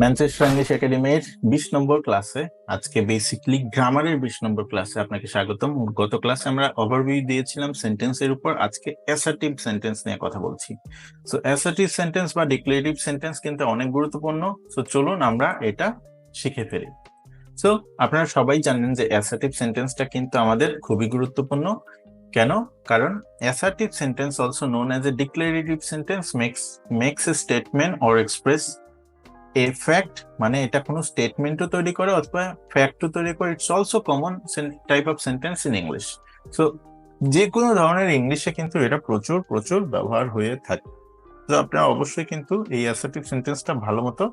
Manchester English একাডেমির বিশ নম্বর ক্লাসে, আজকে বেসিকলি গ্রামারের বিশ নম্বর ক্লাসে আপনাকে স্বাগতম। গত ক্লাসে আমরা ওভারভিউ দিয়েছিলাম সেন্টেন্সের উপর, আজকে অ্যাসার্টিভ সেন্টেন্স নিয়ে কথা বলছি। সো অ্যাসার্টিভ সেন্টেন্স বা ডিক্লেরেটিভ সেন্টেন্স কিন্তু অনেক গুরুত্বপূর্ণ। সো চলুন আমরা এটা শিখে ফেলি। সো আপনারা সবাই জানেন যে অ্যাসার্টিভ সেন্টেন্সটা কিন্তু আমাদের খুবই গুরুত্বপূর্ণ। কেন? কারণ assertive sentence also known as a declarative sentence makes makes a statement or express a fact মানে এটা কোনো স্টেটমেন্টও তৈরি করে অথবা ফ্যাক্টও তৈরি করে it's also common type of sentence in English so যে কোনো ধরনের ইংলিশে কিন্তু এটা প্রচুর প্রচুর ব্যবহার হয়ে থাকে। তো আপনারা অবশ্যই কিন্তু এই অ্যাসার্টিভ সেন্টেন্সটা ভালো মতো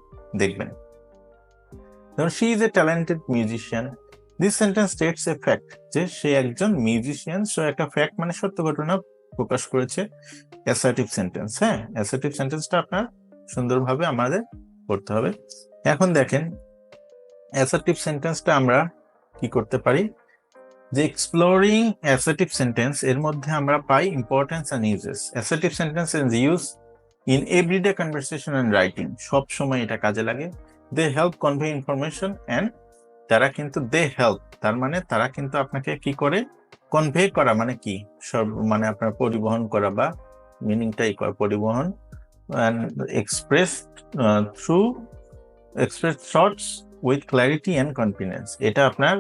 দেখবেন। ধরুন she is a talented musician this sentence states a fact যে সে একজন মিউজিশিয়ান সো একটা ফ্যাক্ট মানে সত্য ঘটনা প্রকাশ করেছে। অ্যাসার্টিভ সেন্টেন্স হ্যাঁ? অ্যাসার্টিভ সেন্টেন্সটা আপনার সুন্দরভাবে আমাদের করতে হবে। এখন দেখেন অ্যাসার্টিভ সেন্টেন্সটা আমরা কি করতে পারি? যে এক্সপ্লোরিং অ্যাসার্টিভ সেন্টেন্স এর মধ্যে আমরা পাই importance and uses assertive sentence is use in everyday conversation and writing সব সময় এটা কাজে লাগে। They help convey information and তারা কিন্তু দে হেল্প তার মানে তারা কিন্তু আপনাকে কি করে? কনভে করা মানে কি? সব মানে আপনার পরিবহন করা বা মিনিংটাই পরিবহন and through expressed thoughts with clarity and confidence এটা আপনার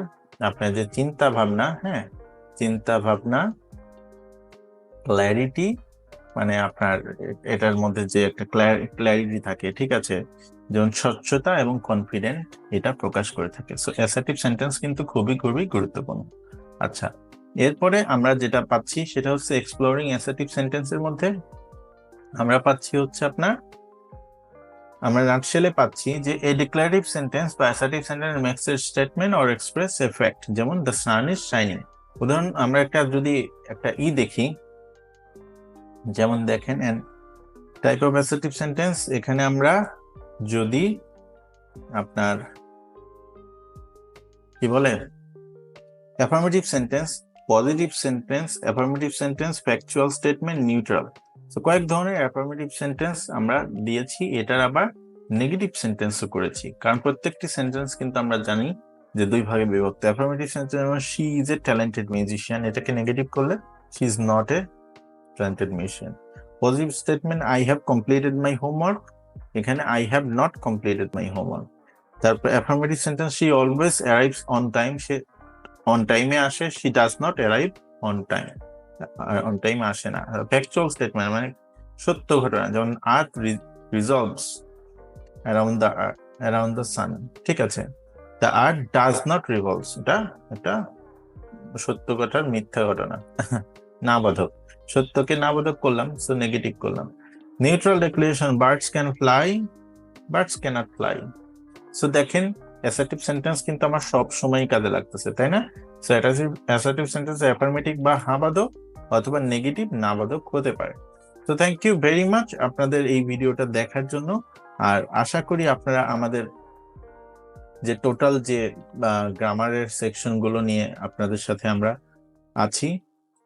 আপনার যে চিন্তা ভাবনা হ্যাঁ চিন্তা ভাবনা ক্ল্যারিটি মানে আপনার এটার মধ্যে যে একটা ক্ল্যারিটি থাকে, ঠিক আছে? যেমন স্বচ্ছতা এবং কনফিডেন্ট এটা প্রকাশ করে থাকে। সো অ্যাসার্টিভ সেন্টেন্স কিন্তু খুবই খুবই গুরুত্বপূর্ণ। আচ্ছা এরপরে আমরা যেটা পাচ্ছি সেটা হচ্ছে এক্সপ্লোরিং অ্যাসার্টিভ সেন্টেন্সের মধ্যে। আমরা পাচ্ছি হচ্ছে আপনার আমরা নাটশেলে পাচ্ছি যে এ ডিক্লারেটিভ সেন্টেন্স বা assertive sentence makes a statement or express a fact যেমন দ্য সান ইজ শাইনিং উদাহরণ, আমরা একটা যদি একটা ই দেখি, যেমন দেখেন and type of assertive sentence এখানে আমরা যদি আপনার, কি বলে affirmative sentence positive sentence affirmative sentence factual statement neutral তো কয়েক ধরনের অ্যাফার্মেটিভ সেন্টেন্স আমরা দিয়েছি, এটার আবার নেগেটিভ সেন্টেন্সও করেছি। কারণ প্রত্যেকটি সেন্টেন্স কিন্তু আমরা জানি যে দুই ভাগে বিভক্ত। অ্যাফার্মেটিভ সেন্টেন্স যেমন she is a talented musician এটাকে নেগেটিভ করলে she is not a talented musician positive statement I have completed my homework এখানে I have not completed my homework তারপর affirmative sentence she always arrives on time say on টাইমে আসে she does not arrive on time on time আসে না। Factual statement মানে সত্য ঘটনা, যেমন earth revolves around the around the sun ঠিক আছে? The earth does not revolves এটা এটা সত্য মিথ্যা ঘটনা, না বোধক। সত্যকে না বোধক করলাম সো নেগেটিভ করলাম। Neutral declaration birds can fly birds cannot fly so দেখেন অ্যাসার্টিভ সেন্টেন্স কিন্তু আমার সব সময় কাজে লাগতেছে, তাই না? সো অ্যাসার্টিভ সেন্টেন্স অ্যাফার্মেটিভ বা হাবাদক অথবা নেগেটিভ নাবাদক হতে পারে। তো থ্যাংক ইউ ভেরি মাচ আপনাদের এই ভিডিওটা দেখার জন্য। আর আশা করি আপনারা আমাদের যে টোটাল যে গ্রামারের সেকশনগুলো নিয়ে আপনাদের সাথে আমরা আছি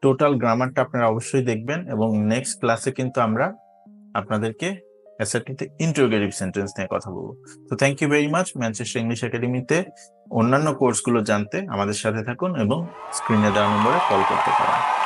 টোটাল গ্রামারটা আপনারা অবশ্যই দেখবেন এবং নেক্সট ক্লাসে কিন্তু আমরা আপনাদেরকে অ্যাসার্টিভ ইন্টারোগেটিভ সেন্টেন্স নিয়ে কথা বলব। তো thank you very much Manchester English একাডেমিতে অন্যান্য কোর্সগুলো জানতে আমাদের সাথে থাকুন এবং স্ক্রিনে দেওয়া নম্বরে কল করতে পারেন।